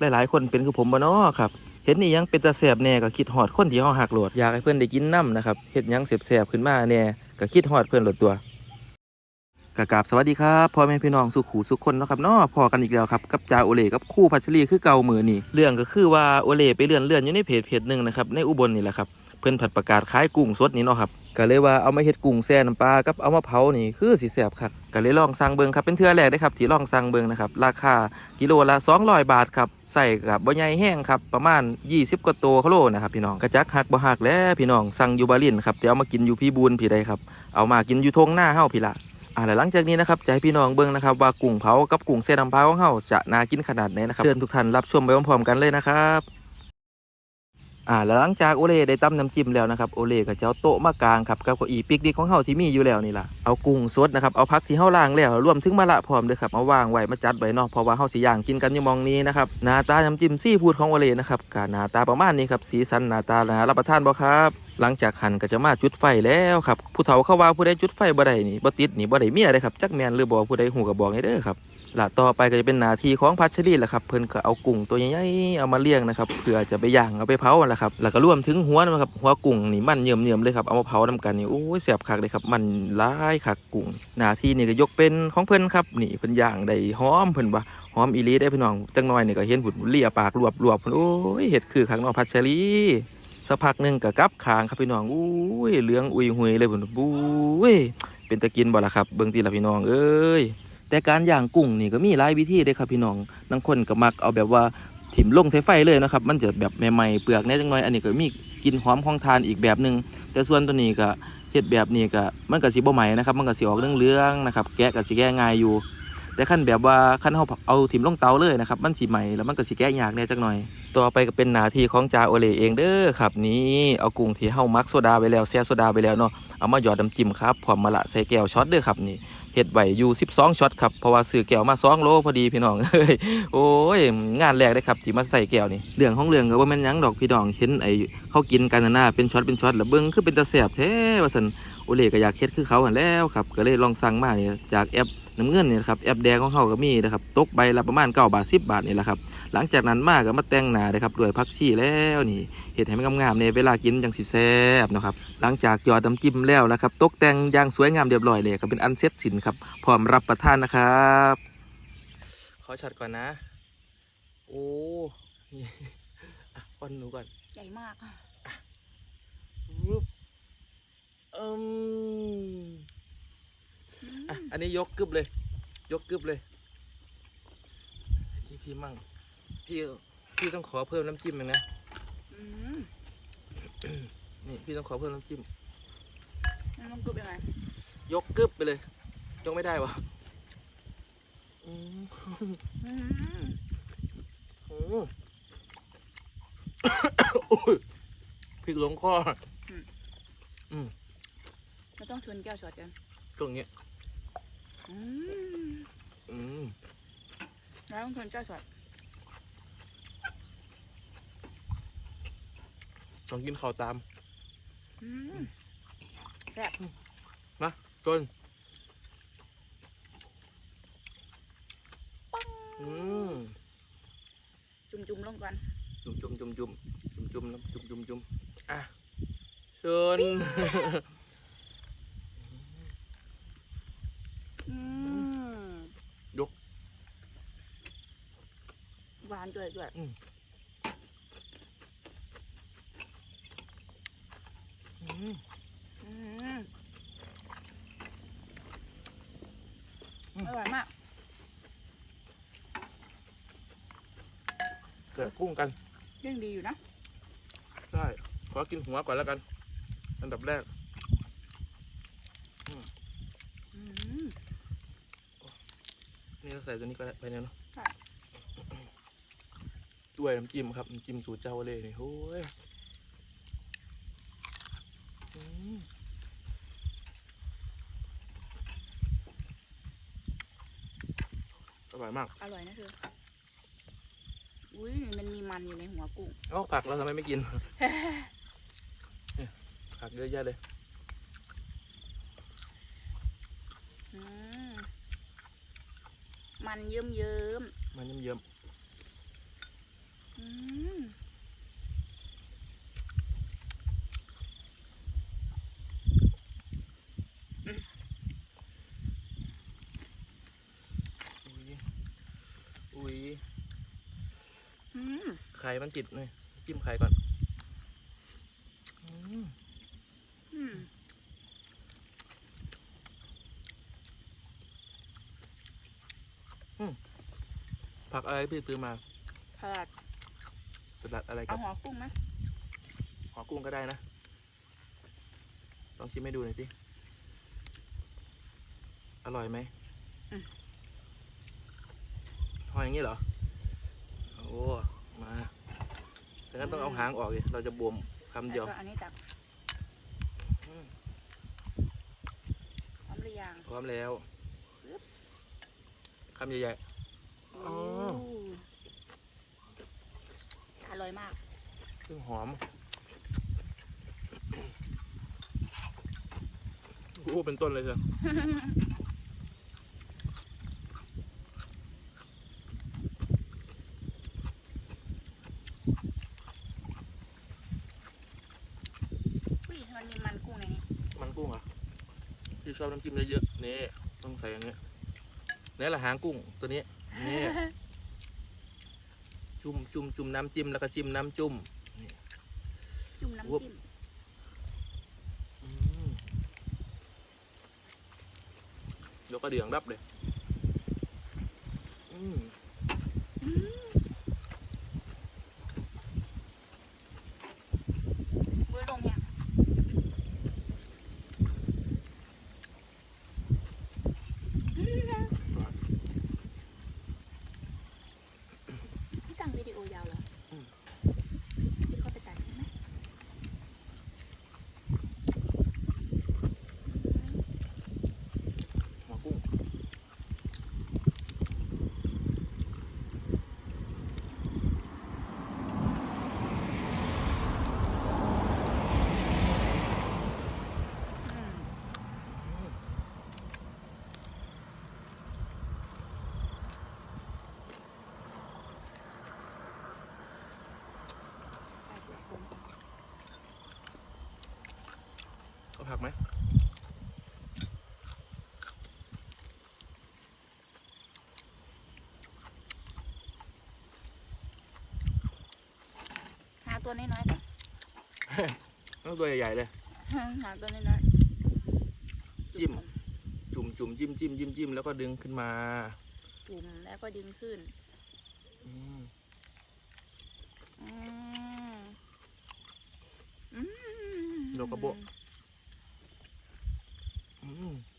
หลายๆ คนเป็นคือผมบ่เนาะครับ เห็นนี่ยังเป็นตาแสบแน่ก็คิดฮอดคนที่เฮาหักโหลดอยากให้เพื่อนได้กินน้ำนะครับเฮ็ดหยังแสบๆขึ้นมาแน่ก็คิดฮอดเพื่อนโหลดตัวกกราบสวัสดีครับพ่อแม่พี่น้องสุขูสุขคนเนาะครับเนาะพอกันอีกแล้วครับกับจาโอเล่กับคู่พัชรีคือเก่ามือนี่เรื่องก็คือว่าโอเล่ไปเลื่อนเลื่อนอยู่ในเพจเพจหนึ่งนะครับในอุบลนี่แหละครับ เพิ่อนผัดประกาศขายกุ้งสดนี่เนาะครับก็เลยว่าเอามาเฮ็ดกุ้งแซ่น้ำปลากับเอามาเผานี่คือสิแซ่บคักก็เลยลองสั่งเบิ่งครับเป็นเทื่อแรกได้ครับที่ลองสั่งเบิ่งนะครับราคากิโลละ200 บาทครับใส่กับบ่ใหญ่แห้งครับประมาณ 20กว่าตัวโลนะครับพี่น้องกระจักหักบ่หักแล้วพี่น้องสั่งอยู่บาลินครับเดี๋ยวมากินอยู่พี่บูนพี่ใดครับเอามากินอยู่ทงหน้าเฮาพี่ละอ่าหลังจากนี้นะครับจะให้พี่น้องเบิ่งนะครับว่ากุ้งเผากับกุ้งเส้นน้ำปลาของเฮาจะน่ากินขนาดไหนนะครับเชิญทุกท่านรับชมไปพร้อมๆกันเลยนะครับ อ่าแล้วหลังจากโอเล่ได้ตำน้ำจิ้มแล้วนะครับโอเล่ก็จะเอาโต๊ะมากางครับกับเก้าอี้ปิกนิกของเฮาที่มีอยู่แล้วนี่ล่ะเอากุ้งสดนะครับเอาผักที่เฮาล้างแล้วรวมถึงมะละพร้อมด้วยครับเอาวางไว้มาจัดไว้เนาะเพราะว่าเฮาสิย่างกินกันอยู่มองนี้นะครับหน้าตาน้ำจิ้มซีฟู้ดของโอเล่นะครับก็หน้าตาประมาณนี้ครับสีสันหน้าตาน่ารับประทานบ่ครับหลังจากหั่นก็จะมาจุดไฟแล้วครับผู้เฒ่าเขาว่าผู้ใดจุดไฟบ่ได้นี่บ่ติดนี่บ่ได้เมียเลยครับจักแมนหรือบ่ผู้ใดฮู้ก็บอกให้เด้อครับ ละต่อไปก็จะเป็นหน้าที่ของพัชรีแหละครับเพิ่นก็เอากุ้งตัวใหญ่ๆเอามาเลี้ยงนะครับเพื่อจะไปย่างเอาไปเผานั่นแหละครับแล้วก็รวมถึงหัวนะครับหัวกุ้งนี่มันเยิ่มๆเลยครับเอามาเผานํกันนี่โอ้ยแซ่บคักเลยครับมันหลายคักกุ้งหน้าที่นี่ก็ยกเป็นของเพิ่นครับนี่เพิ่นย่างได้หอมเพิ่นว่าหอมอีลีได้พี่น้องจังน้อยนี่ก็เห็นผุดเลียปากรวบๆเพิ่นโอ้ยเฮ็ดคือคักนาะพัชรีสักพักหนึ่งก็กลับคางครับพี่น้องอุ้ยเหลืองอุยหุยเลยเพิ่นบุ้ยเป็นตะกินบ่ล่ะครับ เบิ่งติล่ะพี่น้องเอ้ย แต่การย่างกุ้งนี่ก็มีหลายวิธีเลยครับพี่น้องบางคนก็มักเอาแบบว่าถิ่มลงใส่ไฟเลยนะครับ มันจะแบบใหม่ๆเปลือกแน่จังหน้อยอันนี้ก็มีกินหอมของทานอีกแบบหนึ่งแต่ส่วนตัวนี้ก็เฮ็ดแบบนี้ก็มันก็สิบ่ใหม่นะครับ มันก็สิออกเรื่องๆนะครับ แกะก็สิแกะง่ายอยู่ แต่ขั้นแบบว่าขั้นเฮาเอาถิ่มลงเตาเลยนะครับ มันสิใหม่แล้วมันก็สิแกะยากแน่จักหน่อย ต่อไปก็เป็นหน้าที่ของจาโอเลเองเด้อครับ นี่เอากุ้งที่เฮามักโซดาไปแล้วแช่โซดาไปแล้วเนาะเอามาหยอดน้ำจิ้มครับพร้อมมะละใส่แก้วช็อตเด้อครับนี่ เห็ดไว้อยู่ 12ช็อตครับเพราะว่าซื้อแก้วมา2โลพอดีพี่น้องเอ้ยโอ้ยงานแรกได้ครับที่มาใส่แก้วนี่เรื่องของเรื่องก็ว่ามันยังดอกพี่น้องเห็นไอ้เขากินกันน่ะนะเป็นช็อตเป็นช็อตแล้วเบิ้งคือเป็นตะแสบแท้ว่าสันโอเล่ก็อยากเฮ็ดคือเขาหันแล้วครับก็เลยลองสั่งมานี่จากแอป น้ำเงินนี่นะครับแอปแดงของเขาก็มีนะครับตกใบละประมาณ9บาท10บาทนี่แหละครับหลังจากนั้นมาก็มาแต่งหน้าเลยครับด้วยผักชีแล้วนี่เห็ดให้มันงามๆในเวลากินจังสิแซ่บเนาะครับหลังจากหยอดน้ำจิ้มแล้วนะครับตกแต่งอย่างสวยงามเรียบร้อยเลยก็เป็นอันเสร็จสิ้นครับพร้อมรับประทานนะครับขอชัดก่อนนะ โอ้นี่อะป้อนหนูก่อนใหญ่มากรูปอืม อะอันนี้ยกกึบเลย ยกกึบเลยพี่พี่มั่งพี่พี่ต้องขอเพิ่มน้ำจิ้มหนึ่งนะอืมนี่พี่ต้องขอเพิ่มน้ำจิ้มนั่นมันกรุบยังไงยกกึบไปเลยยกไม่ได้วะอืมอืมอืมโอ้ยพริกลงคอเราต้องชวนแก้วช็อตกันตรงเนี้ย อืมอืมแล้วต้องชวนแก้วช็อตต้องกินข้าวตามอืมแซ่บมาจนอืมจุ่มๆลงก่อนจุ่มจุ่มจุ่มจุ่มจุ่มจุ่มน้ำจุ่มจุ่มจุ่มอะเชิญ อืม ยก หวาน ด้วยด้วยอืมอืมอืมอร่อยมาก เกิดกุ้งกันเรื่องดีอยู่นะได้ขอกินหัวก่อนแล้วกัน อันดับแรกอืมนี่เราใส่ตัวนี้ก็ได้ไปเนี่ยเนาะใช่ ด้วยน้ำจิ้มครับน้ำจิ้มสูตรเจ้าเลยนี่โอ้ยอืมอร่อยมาก อร่อยนะเธอ อุ้ยมันมีมันอยู่ในหัวกุ้งเอ้าผักเราทำไมไม่กินเนี่ยผักเยอะแยะเลยอืมมันเยิ้มเยิ้มมันเยิ้ม อุ้ยไข่มันติดเลยจิ้มไข่ก่อนผักอะไรพี่ซื้อมาผัก สลัดอะไรเอากับหัวกุ้งไหมหอกุ้งก็ได้นะ ลองชิมให้ดูหน่อยสิ อร่อยไหมหอยอย่างนี้เหรอ โอ้ มาแต่งั้นต้องเอาหางออกดิเราจะบวมคำเดียว แล้วก็อันนี้ตักอืม พร้อมหรือยังพร้อมแล้วคำใหญ่อ๋ออ ร่อยมากๆซึ่งหอมโอ้เป็นต้นเลยเชียวอุ้ยมันมีมันกุ้งในนี้มันกุ้งเหรอพี่ชอบน้ำจิ้มเยอะๆนี่ต้องใส่อย่างเงี้ยนี่แหละหางกุ้งตัวนี้นี่ จุ่มจุ่มจุ่มน้ำจิ้มแล้วก็จิ้มน้ำจุ่มจุ่มน้ำวุบจิ้มอืมยกกระเดื่องรับเลย อืม มือลงเนี่ยพี่ตั้งวิดีโอยาวเหรออพี่เขาไปตัดใช่ไหม หัวกุ้ง อืม อืม ไปเดี๋ยวผม เอา ผักไหมหาตัวน้อยๆก่อนต้องตัวใหญ่ๆเลย หาตัวน้อยๆจิ้ม จุ่มจุ่มจิ้มจิ้มจิ้มจิ้มแล้วก็ดึงขึ้นมา จุ่มแล้วก็ดึงขึ้นอืมอืมอืมโลกระโบะ 嗯。